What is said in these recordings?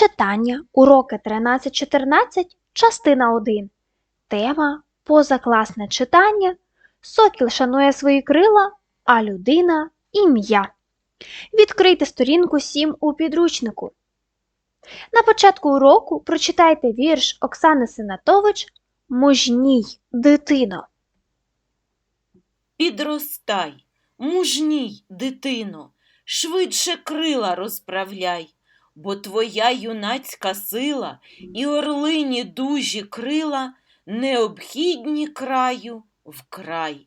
Читання. Уроки 13-14, частина 1. Тема Позакласне читання. Сокіл шанує свої крила, а людина ім'я. Відкрийте сторінку 7 у підручнику. На початку уроку прочитайте вірш Оксани Сенатович Мужній, дитино. Підростай, мужній, дитино, швидше крила розправляй, бо твоя юнацька сила і орлині дужі крила необхідні краю вкрай,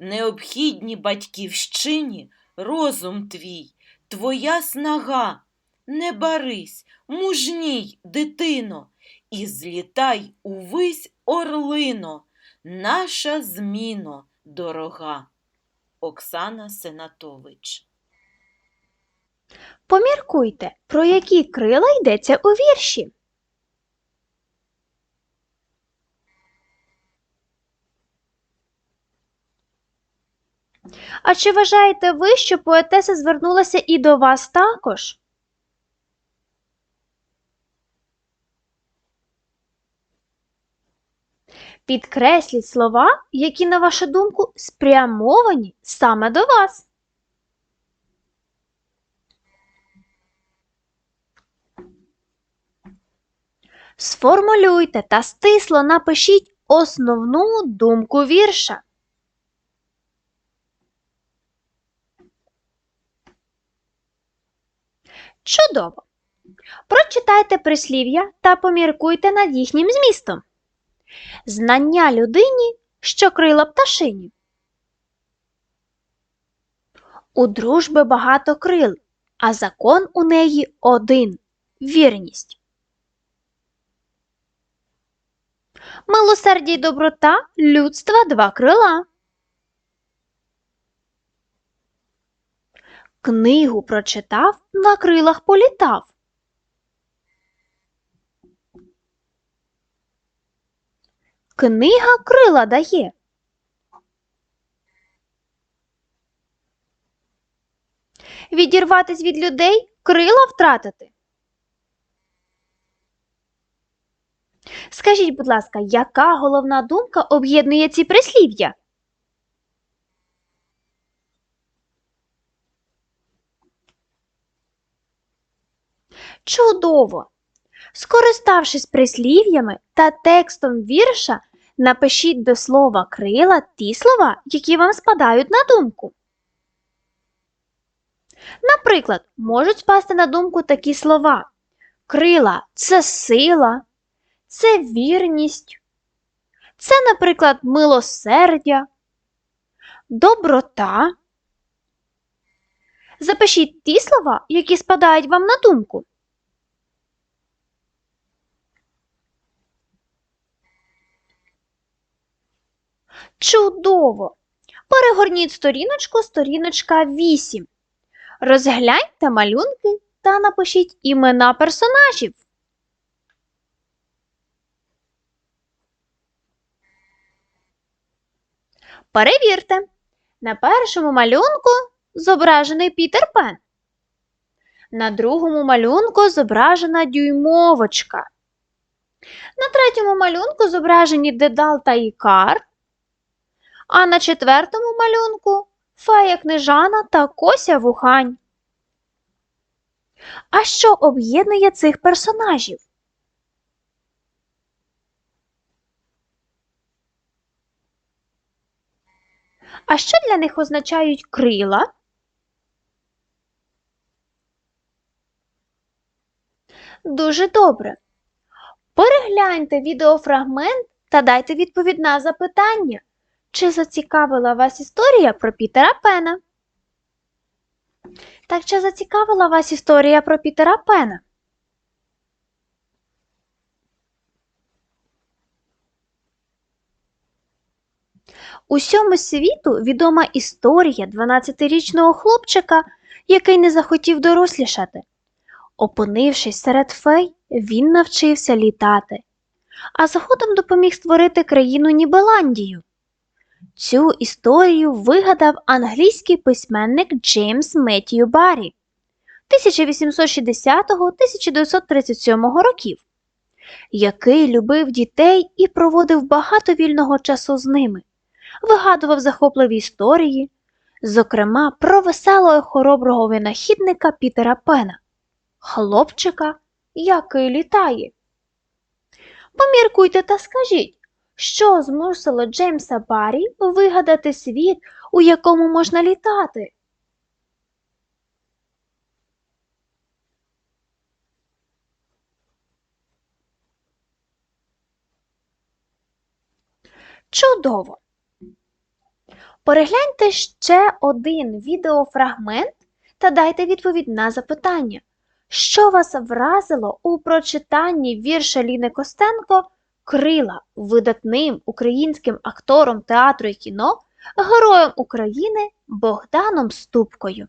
необхідні батьківщині розум твій, твоя снага, не барись, мужній, дитино, і злітай увись орлино, наша зміно дорога. Оксана Сенатович Поміркуйте, про які крила йдеться у вірші. А чи вважаєте ви, що поетеса звернулася і до вас також? Підкресліть слова, які, на вашу думку, спрямовані саме до вас. Сформулюйте та стисло напишіть основну думку вірша. Чудово! Прочитайте прислів'я та поміркуйте над їхнім змістом. Знання людині, що крила пташині. У дружби багато крил, а закон у неї один вірність. Милосердя й доброта людства два крила. Книгу прочитав, на крилах політав. Книга крила дає. Відірватись від людей, крила втратити. Скажіть, будь ласка, яка головна думка об'єднує ці прислів'я? Чудово! Скориставшись прислів'ями та текстом вірша, напишіть до слова крила ті слова, які вам спадають на думку. Наприклад, можуть спасти на думку такі слова: крила це сила, це вірність, це, наприклад, милосердя, доброта. Запишіть ті слова, які спадають вам на думку. Чудово! Перегорніть сторіночку сторіночка 8. Розгляньте малюнки та напишіть імена персонажів. Перевірте. На першому малюнку зображений Пітер Пен. На другому малюнку зображена дюймовочка. На третьому малюнку зображені Дедал та Ікар. А на четвертому малюнку фея книжана та кося вухань. А що об'єднує цих персонажів? А що для них означають крила? Дуже добре. Перегляньте відеофрагмент та дайте відповідь на запитання. Чи зацікавила вас історія про Пітера Пена? Так чи зацікавила вас історія про Пітера Пена? Усьому світу відома історія 12-річного хлопчика, який не захотів дорослішати. Опинившись серед фей, він навчився літати, а згодом допоміг створити країну Нібеландію. Цю історію вигадав англійський письменник Джеймс Меттію Баррі. 1860-1937 років, який любив дітей і проводив багато вільного часу з ними, вигадував захопливі історії, зокрема про веселого хороброго винахідника Пітера Пена, хлопчика, який літає. Поміркуйте та скажіть, що змусило Джеймса Баррі вигадати світ, у якому можна літати? Чудово! Перегляньте ще один відеофрагмент та дайте відповідь на запитання, що вас вразило у прочитанні вірша Ліни Костенко Крила видатним українським актором театру і кіно, героєм України Богданом Ступкою.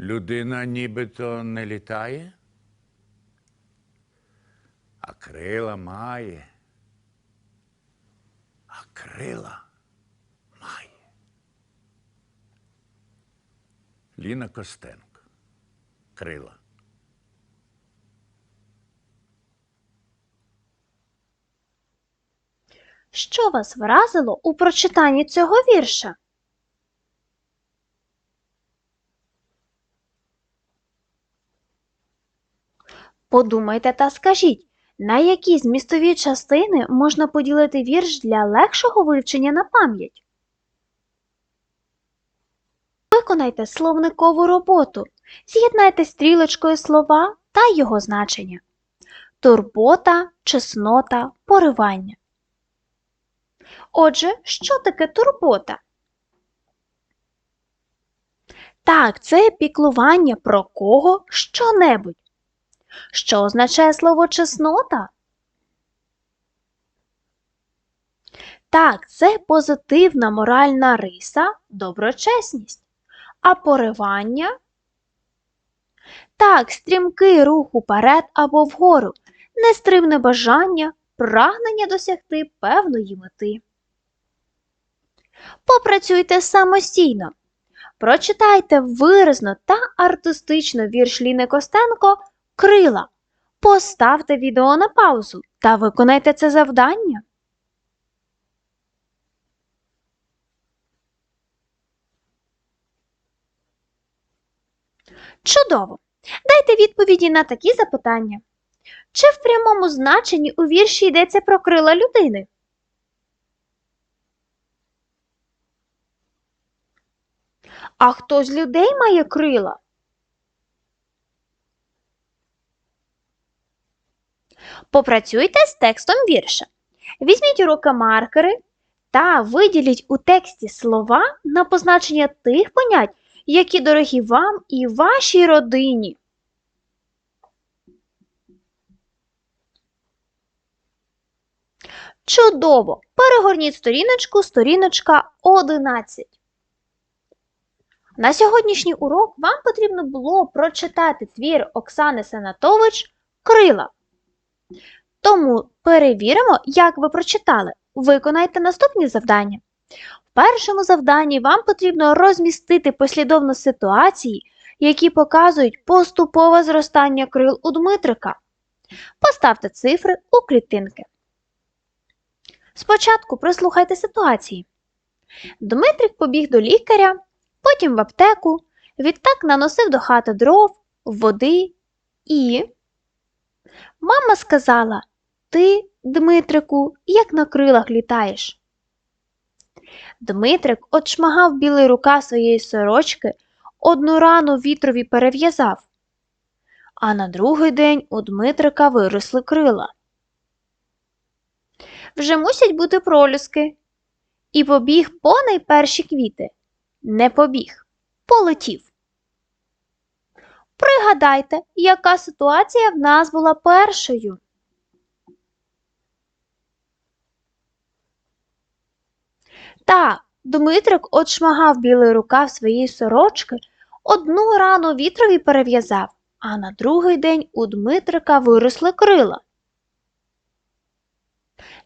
Людина нібито не літає, а крила має, а крила має. Ліна Костенко. Крила. Що вас вразило у прочитанні цього вірша? Подумайте та скажіть, на які змістові частини можна поділити вірш для легшого вивчення на пам'ять? Виконайте словникову роботу. З'єднайте стрілочкою слова та його значення. Турбота, чеснота, поривання. Отже, що таке турбота? Так, це піклування про кого що-небудь. Що означає слово чеснота? Так, це позитивна моральна риса, доброчесність. А поривання? Так, стрімкий рух уперед або вгору, нестримне бажання, прагнення досягти певної мети. Попрацюйте самостійно. Прочитайте виразно та артистично вірш Ліни Костенко Крила. Поставте відео на паузу та виконайте це завдання. Чудово! Дайте відповіді на такі запитання. Чи в прямому значенні у вірші йдеться про крила людини? А хто з людей має крила? Попрацюйте з текстом вірша. Візьміть у руки маркери та виділіть у тексті слова на позначення тих понять, які дорогі вам і вашій родині. Чудово! Перегорніть сторіночку, сторіночка 11. На сьогоднішній урок вам потрібно було прочитати твір Оксани Сенатович Крила. Тому перевіримо, як ви прочитали. Виконайте наступні завдання. В першому завданні вам потрібно розмістити послідовно ситуації, які показують поступове зростання крил у Дмитрика. Поставте цифри у клітинки. Спочатку прослухайте ситуації. Дмитрик побіг до лікаря, потім в аптеку, відтак наносив до хати дров, води і. Мама сказала: Ти, Дмитрику, як на крилах літаєш. Дмитрик отшмагав білий рука своєї сорочки, одну рану вітрові перев'язав. А на другий день у Дмитрика виросли крила. Вже мусять бути пролюски. І побіг по найперші квіти. Не побіг, полетів. Пригадайте, яка ситуація в нас була першою. Так, Дмитрик отшмагав білий рукав своєї сорочки, одну рану вітрові перев'язав, а на другий день у Дмитрика виросли крила.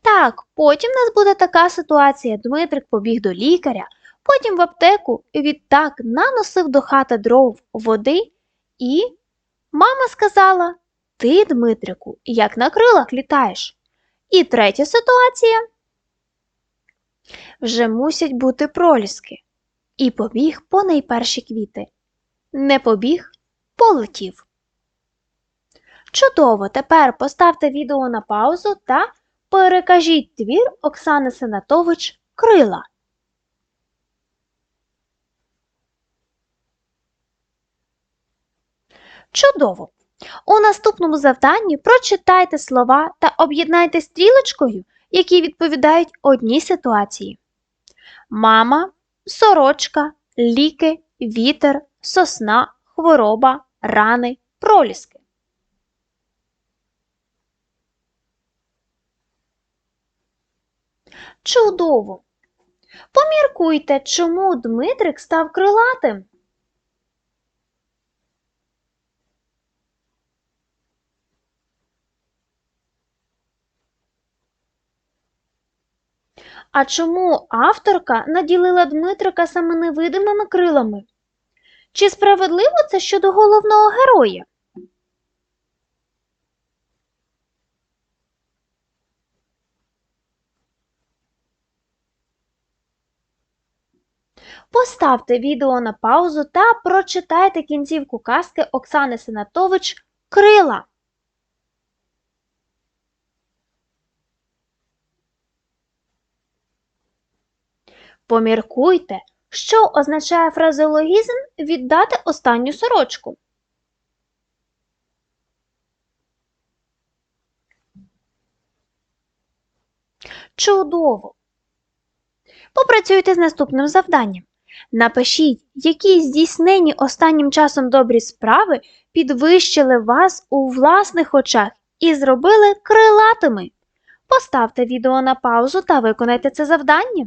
Так, потім в нас буде така ситуація. Дмитрик побіг до лікаря, потім в аптеку і відтак наносив до хати дров води і мама сказала: Ти, Дмитрику, як на крилах літаєш. І третя ситуація. Вже мусять бути проліски. І побіг по найперші квіти. Не побіг, полетів. Чудово! Тепер поставте відео на паузу та перекажіть твір Оксани Сенатович Крила. Чудово! У наступному завданні прочитайте слова та об'єднайте стрілочкою, які відповідають одній ситуації. Мама, сорочка, ліки, вітер, сосна, хвороба, рани, проліски. Чудово! Поміркуйте, чому Дмитрик став крилатим. А чому авторка наділила Дмитрика саме невидимими крилами? Чи справедливо це щодо головного героя? Поставте відео на паузу та прочитайте кінцівку казки Оксани Сенатович Крила. Поміркуйте, що означає фразеологізм віддати останню сорочку. Чудово! Попрацюйте з наступним завданням. Напишіть, які здійснені останнім часом добрі справи підвищили вас у власних очах і зробили крилатими. Поставте відео на паузу та виконайте це завдання.